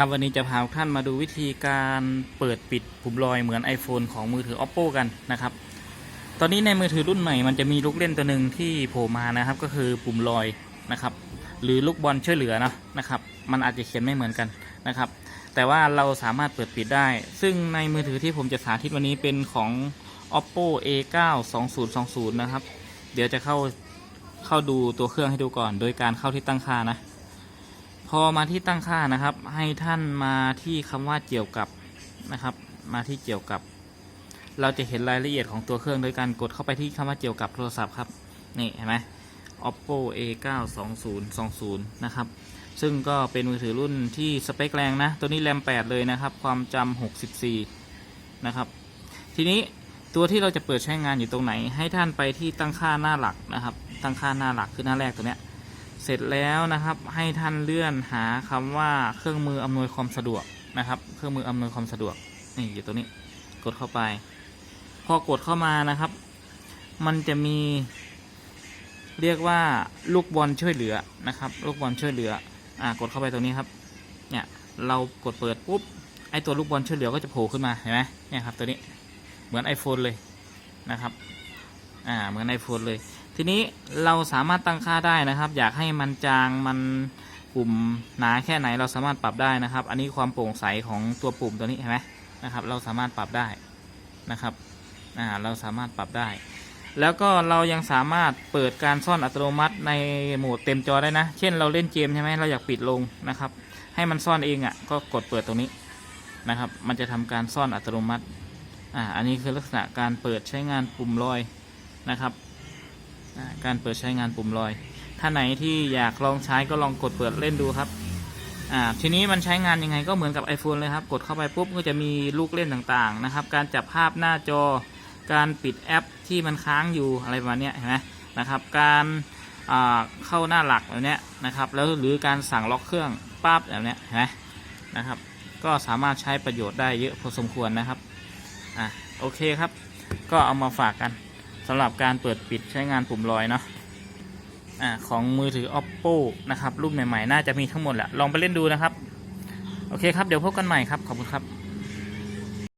ครับวันนี้จะพาทุกท่านมาดูวิธีการเปิดปิดปุ่มลอยเหมือน iPhone ของมือถือ Oppo กันนะครับ ตอนนี้ในมือถือรุ่นใหม่มันจะมีลูกเล่นตัวหนึ่งที่โผล่มานะครับ ก็คือปุ่มลอยนะครับ หรือลูกบอลช่วยเหลือนะนะครับ มันอาจจะเขียนไม่เหมือนกันนะครับ แต่ว่าเราสามารถเปิดปิดได้ ซึ่งในมือถือที่ผมจะสาธิตวันนี้เป็นของ Oppo A9 2020 นะครับ เดี๋ยวจะเข้าเข้าดูตัวเครื่องให้ดูก่อน โดยการเข้าที่ตั้งค่านะ พอมาที่ตั้งค่านะครับ ให้ท่านมาที่คำว่าเกี่ยวกับนะครับ มาที่เกี่ยวกับ เราจะเห็นรายละเอียดของตัวเครื่องโดยการกดเข้าไปที่คำว่าเกี่ยวกับโทรศัพท์ครับนี่เห็นไหม oppo a9 2020นะครับซึ่งก็เป็นมือถือรุ่นที่สเปคแรงนะ ตัวนี้แรม 8 เลยนะครับ ความจำ64 นะครับ ทีนี้ตัวที่เราจะเปิดใช้งานอยู่ตรงไหน ให้ท่านไปที่ตั้งค่าหน้าหลักนะครับ ตั้งค่าหน้าหลักคือหน้าแรกตัวเนี้ย สร็จแล้วนะครับ ให้ท่านเลื่อนหาคำว่าเครื่องมืออำนวยความสะดวกนะครับ เครื่องมืออำนวยความสะดวกนี่อยู่ตรงนี้กดเข้าไป พอกดเข้ามานะครับ มันจะมี เรียกว่าลูกบอลช่วยเหลือนะครับ ลูกบอลช่วยเหลืออ่ากดเข้าไปตรงนี้ครับ เนี่ยเรากดเปิดปุ๊บไอตัวลูกบอลช่วยเหลือก็จะโผล่ขึ้นมาเห็นไหมเนี่ยครับตัวนี้เหมือน iPhone เลยนะครับอ่าเหมือน iPhone เลย ทีนี้เราสามารถตั้งค่าได้นะครับ อยากให้มันจางมันปุ่มหนาแค่ไหนเราสามารถปรับได้นะครับ อันนี้ความโปร่งใสของตัวปุ่มตัวนี้เห็นไหมนะครับ เราสามารถปรับได้นะครับอ่าเราสามารถปรับได้ แล้วก็เรายังสามารถเปิดการซ่อนอัตโนมัติในโหมดเต็มจอได้นะ เช่นเราเล่นเกมใช่ไหมเราอยากปิดลงนะครับ ให้มันซ่อนเองอะ่ะก็กดเปิดตรงนี้นะครับ มันจะทำการซ่อนอัตโนมัติอ่าอันนี้คือลักษณะการเปิดใช้งานปุ่มลอยนะครับ การเปิดใช้งานปุ่มลอย ถ้าไหนที่อยากลองใช้ก็ลองกดเปิดเล่นดูครับอ่าทีนี้มันใช้งานยังไงก็เหมือนกับ iPhone เลยครับ กดเข้าไปปุ๊บก็จะมีลูกเล่นต่างๆนะครับ การจับภาพหน้าจอ การปิดแอปที่มันค้างอยู่อะไรประมาณเนี้ยเห็นไหมนะครับ การเข้าหน้าหลักแบบเนี้ยนะครับ แล้วหรือการสั่งล็อกเครื่องปั๊บแบบเนี้ยเห็นไหมนะครับ ก็สามารถใช้ประโยชน์ได้เยอะพอสมควรนะครับอะโอเคครับ ก็เอามาฝากกัน สำหรับการเปิดปิดใช้งานปุ่มลอยเนาะอ่าของมือถือ oppo นะครับ รุ่นใหม่ๆ น่าจะมีทั้งหมดแหละ ลองไปเล่นดูนะครับ โอเคครับ เดี๋ยวพบกันใหม่ครับ ขอบคุณครับ